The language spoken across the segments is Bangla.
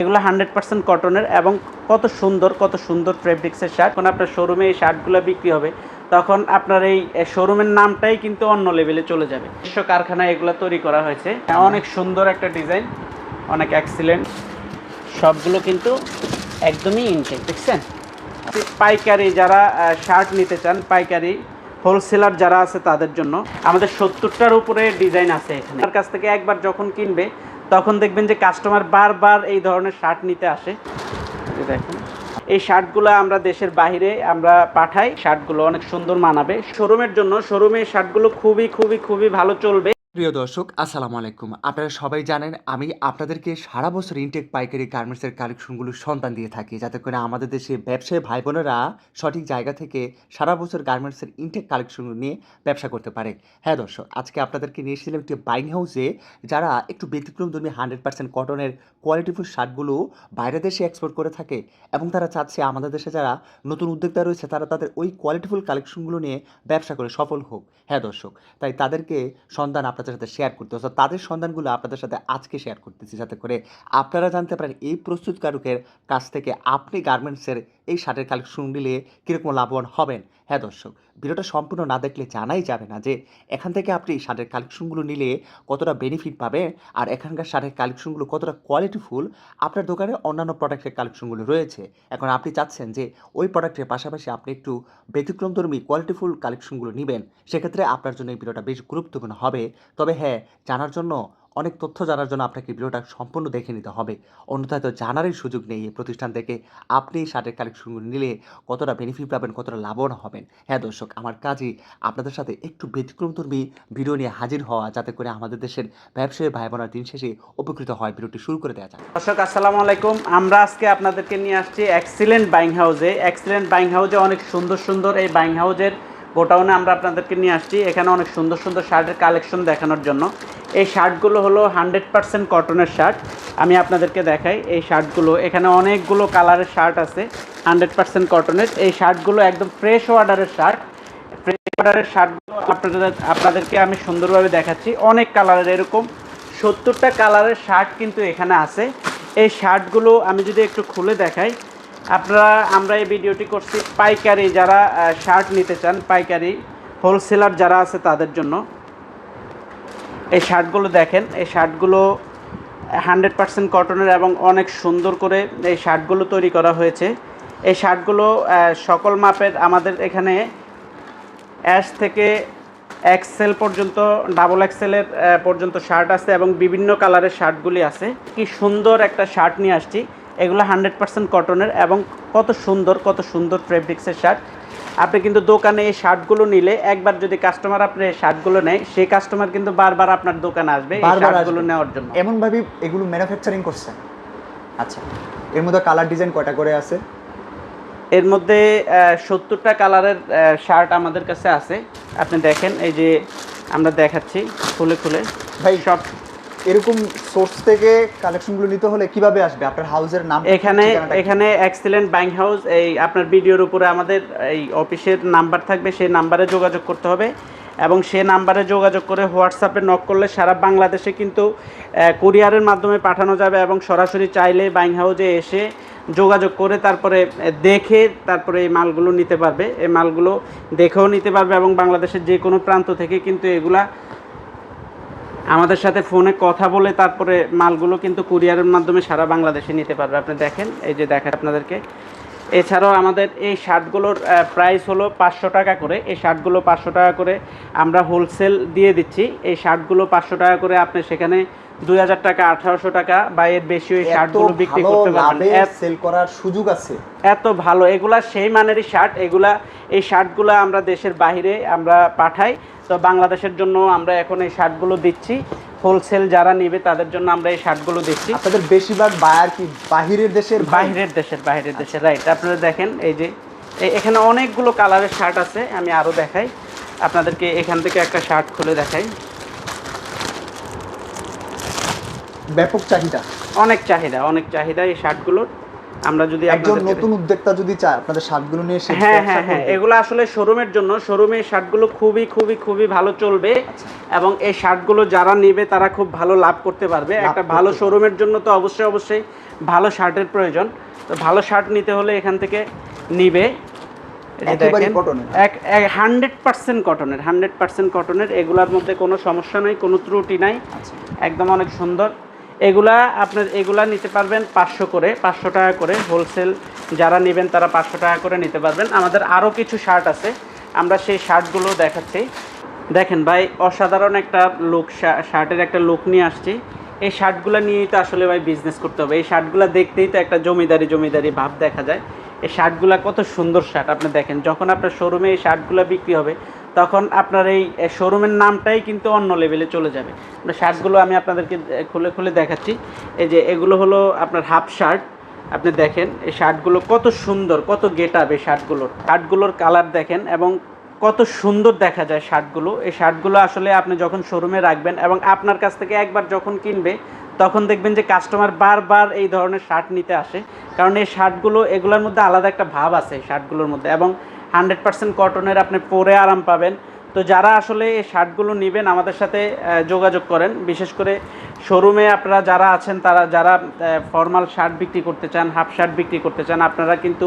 এগুলো হান্ড্রেড পার্সেন্ট কটনের এবং কত সুন্দর কত সুন্দর ফেব্রিক্সের শার্ট যখন আপনার শোরুমে এই শার্টগুলো বিক্রি হবে, তখন আপনার এই শোরুমের নামটাই কিন্তু অন্য লেভেলে চলে যাবে। বিশ্ব কারখানায় এগুলো তৈরি করা হয়েছে। অনেক সুন্দর একটা ডিজাইন অনেক এক্সিলেন্ট সবগুলো কিন্তু একদমই ইনটেক দেখছেন? পাইকারি যারা শার্ট নিতে চান, পাইকারি হোলসেলার যারা আছে তাদের জন্য আমাদের সত্তরটার উপরে ডিজাইন আছে এখানে। তার কাছ থেকে একবার যখন কিনবে তখন দেখবেন যে কাস্টমার বারবার এই ধরনের শার্ট নিতে আসে। দেখেন। এই শার্টগুলো আমরা দেশের বাইরে আমরা পাঠাই। শার্টগুলো অনেক সুন্দর মানাবে। শোরুমের জন্য শোরুমে শার্টগুলো খুবই খুবই খুবই ভালো চলবে। প্রিয় দর্শক, আসসালামু আলাইকুম। আপনারা সবাই জানেন, আমি আপনাদেরকে সারা বছর ইনটেক পাইকারি গার্মেন্টসের কালেকশনগুলো সন্তান দিয়ে থাকি। যাতে করে আমাদের দেশে ব্যবসায়ী ভাই বোনেরা সঠিক জায়গা থেকে সারা বছর গার্মেন্টসের ইনটেক কালেকশনগুলো নিয়ে ব্যবসা করতে পারে। হ্যাঁ দর্শক, আজকে আপনাদেরকে নিয়ে এসেছিলাম একটি বাইং হাউসে যারা একটু ব্যতিক্রম ধর্মী হান্ড্রেড পার্সেন্ট কটনের কোয়ালিটিফুল শার্টগুলো বাইরে দেশে এক্সপোর্ট করে থাকে এবং তারা চাচ্ছে আমাদের দেশে যারা নতুন উদ্যোক্তা রয়েছে, তারা তাদের ওই কোয়ালিটিফুল কালেকশনগুলো নিয়ে ব্যবসা করে সফল হোক। হ্যাঁ দর্শক, তাই তাদেরকে সন্ধান আপনাদের সাথে শেয়ার করতে। অর্থাৎ তাদের সন্ধানগুলো আপনাদের সাথে আজকে শেয়ার করতেছি যাতে করে আপনারা জানতে পারেন এই প্রস্তুতকারকের কাছ থেকে আপনি গার্মেন্টসের এই শার্টের কালেকশন নিলে কীরকম লাভবান হবেন? হ্যাঁ দর্শক, ভিডিওটা সম্পূর্ণ না দেখলে জানাই যাবে না যে এখান থেকে আপনি শার্টের কালেকশনগুলো নিলে কতটা বেনিফিট পাবেন আর এখানকার শার্টের কালেকশনগুলো কতটা কোয়ালিটিফুল আপনার দোকানে অন্যান্য প্রোডাক্টের কালেকশনগুলো রয়েছে। এখন আপনি চাচ্ছেন যে ওই প্রোডাক্টের পাশাপাশি আপনি একটু ব্যতিক্রমধর্মী কোয়ালিটিফুল কালেকশনগুলো নেবেন, সেক্ষেত্রে আপনার জন্য এই ভিডিওটা বেশ গুরুত্বপূর্ণ হবে। তবে হ্যাঁ জানার জন্য অনেক তথ্য জানার জন্য আপনাকে ভিডিওটা সম্পূর্ণ দেখে নিতে হবে। অন্যথায় তো জানারই সুযোগ নেই এই প্রতিষ্ঠান থেকে আপনি শার্টের কালেকশনগুলো নিলে কতটা বেনিফিট পাবেন, কতটা লাভবান হবেন। হ্যাঁ দর্শক, আমার কাজই আপনাদের সাথে একটু ব্যতিক্রমধর্মী ভিডিও নিয়ে হাজির হওয়া, যাতে করে আমাদের দেশের ব্যবসায়ী ভাই বোনার দিন শেষে উপকৃত হয় ভিডিওটি শুরু করে দেওয়া যাক। দর্শক, আসসালামু আলাইকুম। আমরা আজকে আপনাদেরকে নিয়ে আসছি এক্সিলেন্ট বাইং হাউসে এক্সিলেন্ট বাইং হাউসে অনেক সুন্দর সুন্দর এই বাইং হাউসের গোটাউনে আমরা আপনাদেরকে নিয়ে আসছি। এখানে অনেক সুন্দর সুন্দর শার্টের কালেকশন দেখানোর জন্য। এই শার্টগুলো হলো হান্ড্রেড পার্সেন্ট কটনের শার্ট। আমি আপনাদেরকে দেখাই, এই শার্টগুলো। এখানে অনেকগুলো কালারের শার্ট আছে, হান্ড্রেড পার্সেন্ট কটনের। এই শার্টগুলো একদম ফ্রেশ অর্ডারের শার্ট। ফ্রেশ অর্ডারের শার্টগুলো আপনাদের আপনাদেরকে আমি সুন্দরভাবে দেখাচ্ছি। অনেক কালারের, এরকম সত্তরটা কালারের শার্ট কিন্তু এখানে আছে। এই শার্টগুলো আমি যদি একটু খুলে দেখাই আপনারা, আমরা এই ভিডিওটি করছি পাইকারি যারা শার্ট নিতে চান, পাইকারি হোলসেলার যারা আছে তাদের জন্য। এই শার্টগুলো দেখেন, এই শার্টগুলো হান্ড্রেড পার্সেন্ট কটনের এবং অনেক সুন্দর করে এই শার্টগুলো তৈরি করা হয়েছে। এই শার্টগুলো সকল মাপের আমাদের এখানে অ্যাশ থেকে এক্সেল পর্যন্ত ডাবল এক্সেলের পর্যন্ত শার্ট আছে এবং বিভিন্ন কালারের শার্টগুলি আছে। কি সুন্দর একটা শার্ট নিয়ে আসছি। এগুলো হান্ড্রেড পার্সেন্ট কটনের এবং কত সুন্দর কত সুন্দর ফেব্রিক্সের শার্ট আপনি কিন্তু দোকানে এই শার্টগুলো নিলে একবার যদি কাস্টমার আপনি এই শার্টগুলো নেয় সেই কাস্টমার কিন্তু বারবার আপনার দোকানে আসবে এই শার্টগুলো নেওয়ার জন্য। এমন ভাবে এগুলো ম্যানুফ্যাকচারিং করছে। আচ্ছা এর মধ্যে কালার ডিজাইন কয়টা করে আছে? এর মধ্যে সত্তরটা কালারের শার্ট আমাদের কাছে আছে। আপনি দেখেন এই যে আমরা দেখাচ্ছি খুলে খুলে। ভাই সব এরকম সোর্স থেকে কালেকশনগুলো নিতে হলে কীভাবে আসবে? আপনার হাউসের নাম এখানে এখানে এক্সিলেন্ট ব্যাংক হাউস এই আপনার ভিডিওর উপরে আমাদের এই অফিসের নাম্বার থাকবে সেই নাম্বারে যোগাযোগ করতে হবে। এবং সে নাম্বারে যোগাযোগ করে হোয়াটসঅ্যাপে নক করলে সারা বাংলাদেশে কিন্তু কুরিয়ারের মাধ্যমে পাঠানো যাবে এবং সরাসরি চাইলে ব্যাংক হাউসে এসে যোগাযোগ করে তারপরে দেখে তারপরে এই মালগুলো নিতে পারবে। এই মালগুলো দেখেও নিতে পারবে এবং বাংলাদেশের যে কোনো প্রান্ত থেকে কিন্তু এগুলা আমাদের সাথে ফোনে কথা বলে তারপরে মালগুলো কিন্তু কুরিয়ারের মাধ্যমে সারা বাংলাদেশে নিতে পারবে। আপনি দেখেন, এই যে দেখেন আপনাদেরকে। এছাড়াও আমাদের এই শার্টগুলোর প্রাইস হলো পাঁচশো টাকা করে। এই শার্টগুলো পাঁচশো টাকা করে আমরা হোলসেল দিয়ে দিচ্ছি। এই শার্টগুলো পাঁচশো টাকা করে আপনি সেখানে দুই হাজার টাকা আঠারোশো টাকা বা এর বেশি ওই শার্টগুলো বিক্রি করতে পারবেন। সেল করার সুযোগ আছে। এত ভালো এগুলা সেই মানেরই শার্ট এগুলা এই শার্টগুলো আমরা দেশের বাইরে আমরা পাঠাই। তো বাংলাদেশের জন্য আমরা এখন এই শার্টগুলো দিচ্ছি। হোলসেল যারা নেবে তাদের জন্য আমরা এই শার্টগুলো দিচ্ছি। আপনাদের বেশিরভাগ বায়ার কি বাহিরের দেশের ভাই? বাইরের দেশের বাইরের দেশের রাইট আপনারা দেখেন এই যে এখানে অনেকগুলো কালারের শার্ট আছে আমি আরও দেখাই। আপনাদেরকে এখান থেকে একটা শার্ট খুলে দেখাই। ব্যাপক চাহিদা? অনেক চাহিদা অনেক চাহিদা এই শার্টগুলোর। আমরা যদি একজন নতুন উদ্যোক্তা যদি চায় আপনাদের শার্টগুলো নিয়ে সে হ্যাঁ হ্যাঁ হ্যাঁ এগুলো আসলে শোরুমের জন্য শোরুমে শার্টগুলো খুবই খুবই খুবই ভালো চলবে আচ্ছা। এবং এই শার্টগুলো যারা নেবে তারা খুব ভালো লাভ করতে পারবে। একটা ভালো শোরুমের জন্য তো অবশ্যই অবশ্যই ভালো শার্টের প্রয়োজন। তো ভালো শার্ট নিতে হলে এখান থেকে নিবে। হান্ড্রেড পার্সেন্ট কটনের হান্ড্রেড পার্সেন্ট কটনের এগুলার মধ্যে কোনো সমস্যা নাই কোনো ত্রুটি নাই। আচ্ছা। একদম অনেক সুন্দর। এগুলা আপনার এগুলা নিতে পারবেন পাঁচশো করে, পাঁচশো টাকা করে হোলসেল যারা নেবেন তারা পাঁচশো টাকা করে নিতে পারবেন। আমাদের আরও কিছু শার্ট আছে, আমরা সেই শার্টগুলো দেখাচ্ছি। দেখেন ভাই, অসাধারণ একটা লুক শার্টের একটা লুক নিয়ে আসছি। এই শার্টগুলো নিয়েই তো আসলে ভাই বিজনেস করতে হবে। এই শার্টগুলো দেখতেই তো একটা জমিদারি জমিদারি ভাব দেখা যায়। এই শার্টগুলো কত সুন্দর শার্ট আপনি দেখেন, যখন আপনার শোরুমে এই শার্টগুলো বিক্রি হবে তখন আপনার এই শোরুমের নামটাই কিন্তু অন্য লেভেলে চলে যাবে। শার্টগুলো আমি আপনাদেরকে খুলে খুলে দেখাচ্ছি। এই যে, এগুলো হলো আপনার হাফ শার্ট আপনি দেখেন, এই শার্টগুলো কত সুন্দর, কত গেট আপ এই শার্টগুলোর শার্টগুলোর কালার দেখেন এবং কত সুন্দর দেখা যায় শার্টগুলো এই শার্টগুলো আসলে আপনি যখন শোরুমে রাখবেন এবং আপনার কাছ থেকে একবার যখন কিনবে, তখন দেখবেন যে কাস্টমার বারবার এই ধরনের শার্ট নিতে আসে। কারণ এই শার্টগুলো এগুলোর মধ্যে আলাদা একটা ভাব আছে শার্টগুলোর মধ্যে এবং হান্ড্রেড পার্সেন্ট কটনের আপনি পরে আরাম পাবেন। তো যারা আসলে এই শার্টগুলো নেবেন আমাদের সাথে যোগাযোগ করেন। বিশেষ করে শোরুমে আপনারা যারা আছেন তারা যারা ফর্মাল শার্ট বিক্রি করতে চান হাফ শার্ট বিক্রি করতে চান আপনারা কিন্তু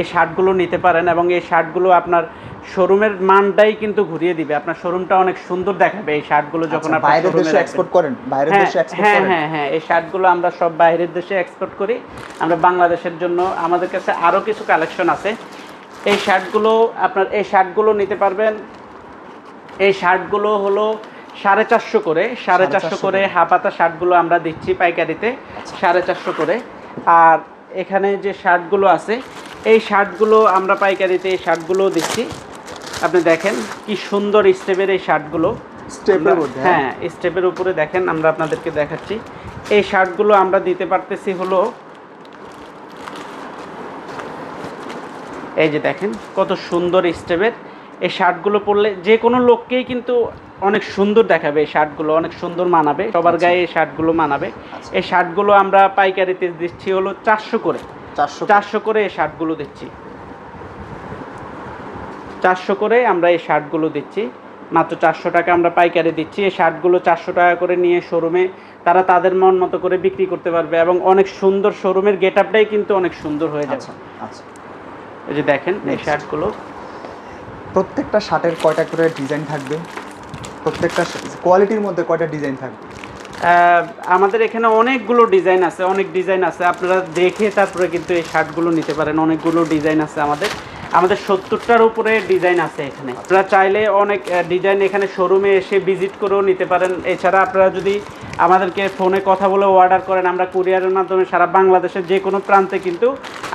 এই শার্টগুলো নিতে পারেন এবং এই শার্টগুলো আপনার শোরুমের মানটাই কিন্তু ঘুরিয়ে দিবে। আপনার শোরুমটা অনেক সুন্দর দেখাবে এই শার্টগুলো যখন আচ্ছা, বাইরের দেশে এক্সপোর্ট করেন? বাইরের হ্যাঁ দেশে এক্সপোর্ট হ্যাঁ হ্যাঁ হ্যাঁ এই শার্টগুলো আমরা সব বাইরের দেশে এক্সপোর্ট করি। আমরা বাংলাদেশের জন্য আমাদের কাছে আরও কিছু কালেকশন আছে। এই শার্টগুলো আপনার এই শার্টগুলো নিতে পারবেন। এই শার্টগুলো হলো সাড়ে চারশো করে সাড়ে চারশো করে হাফাতা শার্টগুলো আমরা দিচ্ছি পাইকারিতে সাড়ে চারশো করে। আর এখানে যে শার্টগুলো আছে এই শার্টগুলো আমরা পাইকারিতে এই শার্টগুলো দিচ্ছি। আপনি দেখেন কি সুন্দর স্টেপের এই শার্টগুলো। স্টেপের মধ্যে হ্যাঁ স্টেপের উপরে দেখেন আমরা আপনাদেরকে দেখাচ্ছি। এই শার্টগুলো আমরা দিতে পারতেছি হলো এই যে দেখেন কত সুন্দর স্টেপের। এই শার্টগুলো পরলে যে কোনো লোককেই কিন্তু অনেক সুন্দর দেখাবে এই শার্টগুলো অনেক সুন্দর মানাবে। সবার গায়ে এই শার্টগুলো মানাবে। আচ্ছা। এই শার্টগুলো আমরা পাইকারিতে দিচ্ছি হলো চারশো করে। চারশো চারশো করে এই শার্টগুলো দিচ্ছি। চারশো করে আমরা এই শার্টগুলো দিচ্ছি। মাত্র চারশো টাকা আমরা পাইকারি দিচ্ছি। এই শার্টগুলো চারশো টাকা করে নিয়ে শোরুমে তারা তাদের মন মতো করে বিক্রি করতে পারবে এবং অনেক সুন্দর শোরুমের গেট আপটাই কিন্তু অনেক সুন্দর হয়ে যাবে। আচ্ছা আচ্ছা। এই যে দেখেন এই শার্টগুলো প্রত্যেকটা শার্টের কয়টা করে ডিজাইন থাকবে? প্রত্যেকটা কোয়ালিটির মধ্যে কয়টা ডিজাইন থাকবে? আমাদের এখানে অনেকগুলো ডিজাইন আছে অনেক ডিজাইন আছে। আপনারা দেখে তারপরে কিন্তু এই শার্টগুলো নিতে পারেন। অনেকগুলো ডিজাইন আছে আমাদের। আমাদের সত্তরটার উপরে ডিজাইন আছে এখানে। আপনারা চাইলে অনেক ডিজাইন এখানে শোরুমে এসে ভিজিট করেও নিতে পারেন। এছাড়া আপনারা যদি আমাদেরকে ফোনে কথা বলে অর্ডার করেন আমরা কুরিয়ারের মাধ্যমে সারা বাংলাদেশের যে কোনো প্রান্তে কিন্তু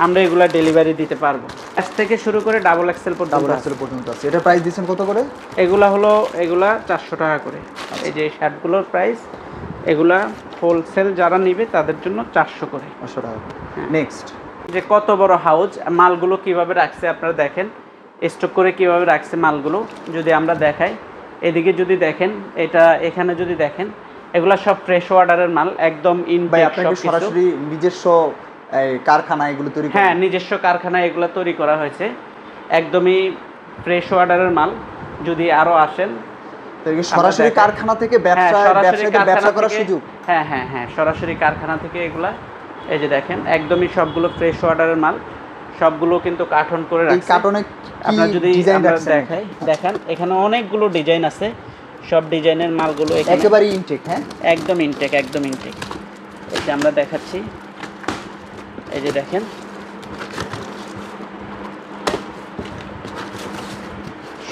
আমরা এগুলো ডেলিভারি দিতে পারব। এস থেকে শুরু করে ডাবল এক্সেল পর ডাবল। এক্সেল পর্যন্ত আছে। এটা প্রাইস দিচ্ছেন কত করে? এগুলা হলো এগুলা চারশো টাকা করে। এই যে শার্টগুলোর প্রাইস এগুলা হোলসেল যারা নিবে তাদের জন্য চারশো করে। পাঁচশো টাকা। নেক্সট যে কত বড় হাউজ মালগুলো কীভাবে রাখছে আপনারা দেখেন। স্টক করে কীভাবে রাখছে মালগুলো যদি আমরা দেখাই। এদিকে যদি দেখেন এটা এখানে যদি দেখেন এগুলা সব ফ্রেশ অর্ডারের মাল একদম ইন সরাসরি নিজস্ব কারখানা এগুলো তৈরি হ্যাঁ নিজস্ব কারখানা এগুলো তৈরি করা হয়েছে। একদমই ফ্রেশ অর্ডারের মাল যদি আরও আসেন সরাসরি কারখানা থেকে ব্যবসা হ্যাঁ, কারখানা ব্যবসা করার সুযোগ। হ্যাঁ হ্যাঁ হ্যাঁ সরাসরি কারখানা থেকে এগুলা এই যে দেখেন একদমই সবগুলো ফ্রেশ অর্ডারের মাল। সবগুলো কিন্তু কার্টন করে এই রাখছে। কার্টনে আপনার যদি দেখাই দেখেন এখানে অনেকগুলো ডিজাইন আছে। সব ডিজাইনের মালগুলো একেবারে ইনটেক হ্যাঁ? একদম ইনটেক একদম ইনটেক এই যে আমরা দেখাচ্ছি। এই যে দেখেন।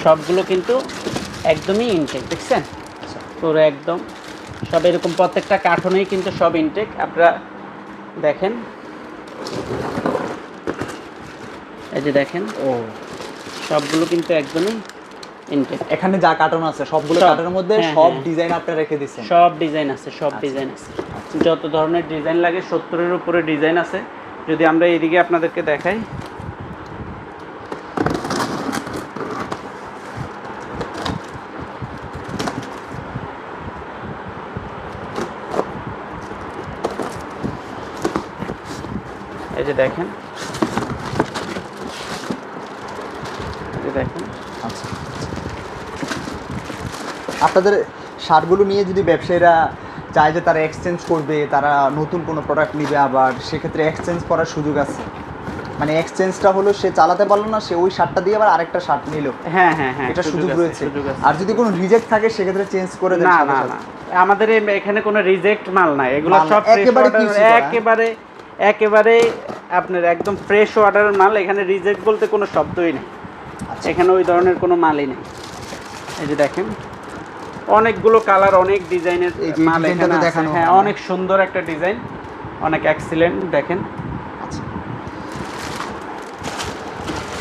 সবগুলো কিন্তু একদমই ইনটেক দেখছেন। পুরো একদম। সব এরকম প্রত্যেকটা কার্টনেই কিন্তু সব ইনটেক আপনারা দেখেন এই যে দেখেন ও সবগুলো কিন্তু একদমই ইনটেক এখানে যা কার্টন আছে সবগুলো সব। কার্টনের মধ্যে হ্যাঁ, সব হ্যাঁ। ডিজাইন আপনি রেখে দিয়েছেন সব ডিজাইন আছে সব আচ্ছা। ডিজাইন আছে যত ধরনের ডিজাইন লাগে সত্তরের উপরে ডিজাইন আছে যদি আমরা এদিকে আপনাদেরকে দেখাই যে দেখেন। দেখেন। আচ্ছা। আপনাদের শার্টগুলো নিয়ে যদি ব্যবসায়ীরা চায় যে তারা এক্সচেঞ্জ করবে তারা নতুন কোনো প্রোডাক্ট নিবে আবার সেক্ষেত্রে এক্সচেঞ্জ করার সুযোগ আছে? মানে এক্সচেঞ্জটা হলো সে চালাতে পারল না সে ওই শার্টটা দিয়ে আবার আরেকটা শার্ট নিল। হ্যাঁ হ্যাঁ হ্যাঁ এটা সুযোগ রয়েছে। আর যদি কোনো রিজেক্ট থাকে সেক্ষেত্রে চেঞ্জ করে দেন না না না। আমাদের এখানে কোনো রিজেক্ট মাল নাই। এগুলো সব একেবারে? একেবারে একেবারে আপনার একদম ফ্রেশ ওয়াটারের মাল এখানে রিজেক্ট বলতে কোনো শব্দই নেই। আচ্ছা। এখানে ওই ধরনের কোনো মালই নেই। এই যে দেখেন অনেকগুলো কালার অনেক ডিজাইনের মাল এখানে হ্যাঁ অনেক সুন্দর একটা ডিজাইন অনেক এক্সিলেন্ট দেখেন। আচ্ছা।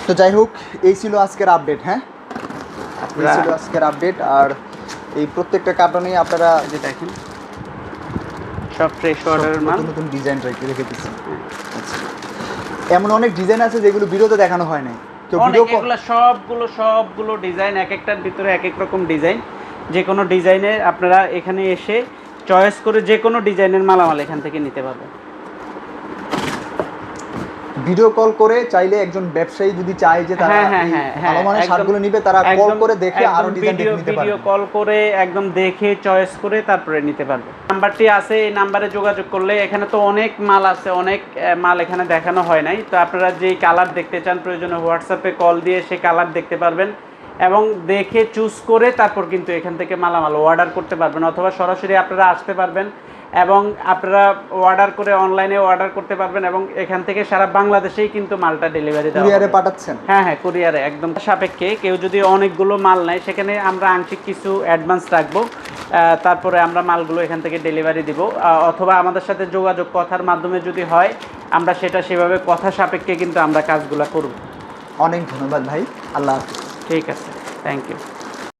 তো যাই হোক এই ছিল আজকের আপডেট হ্যাঁ? এই আপনারা- ছিল আজকের আপডেট আর এই প্রত্যেকটা কার্টনে আপনারা যে দেখেন সব ফ্রেশ অর্ডারের মাল। নতুন ডিজাইন রেখে রেখে আচ্ছা এমন অনেক ডিজাইন আছে যেগুলো ভিডিওতে দেখানো হয় নাই। তো ভিডিও সবগুলো সবগুলো ডিজাইন এক একটার ভিতরে এক এক রকম ডিজাইন যে কোনো ডিজাইনে আপনারা এখানে এসে চয়েস করে যে কোনো ডিজাইনের মালামাল এখান থেকে নিতে পারবেন। ভিডিও কল করে চাইলে একজন ব্যবসায়ী যদি চায় যে তারা হ্যাঁ হ্যাঁ হ্যাঁ ভালো মানের শার্টগুলো নিবে তারা কল করে দেখে আরও ডিজাইন দেখে নিতে পারবে। ভিডিও কল করে একদম দেখে চয়েস করে তারপরে নিতে পারবে। নাম্বারটি আছে এই নাম্বারে যোগাযোগ করলে এখানে তো অনেক মাল আছে অনেক মাল এখানে দেখানো হয় নাই। তো আপনারা যেই কালার দেখতে চান প্রয়োজনে হোয়াটসঅ্যাপে কল দিয়ে সেই কালার দেখতে পারবেন এবং দেখে চুজ করে তারপর কিন্তু এখান থেকে মালামাল অর্ডার করতে পারবেন অথবা সরাসরি আপনারা আসতে পারবেন। এবং আপনারা অর্ডার করে অনলাইনে অর্ডার করতে পারবেন এবং এখান থেকে সারা বাংলাদেশেই কিন্তু মালটা ডেলিভারি দেওয়া কুরিয়ারে পাঠাচ্ছেন? হ্যাঁ হ্যাঁ কুরিয়ারে একদম সাপেক্ষে। কেউ যদি অনেকগুলো মাল নেয় সেখানে আমরা আংশিক কিছু অ্যাডভান্স রাখব। তারপরে আমরা মালগুলো এখান থেকে ডেলিভারি দিব। অথবা আমাদের সাথে যোগাযোগ কথার মাধ্যমে যদি হয় আমরা সেটা সেভাবে কথা সাপেক্ষে কিন্তু আমরা কাজগুলো করব। অনেক ধন্যবাদ ভাই। আল্লাহ হাফিজ। ঠিক আছে। Thank you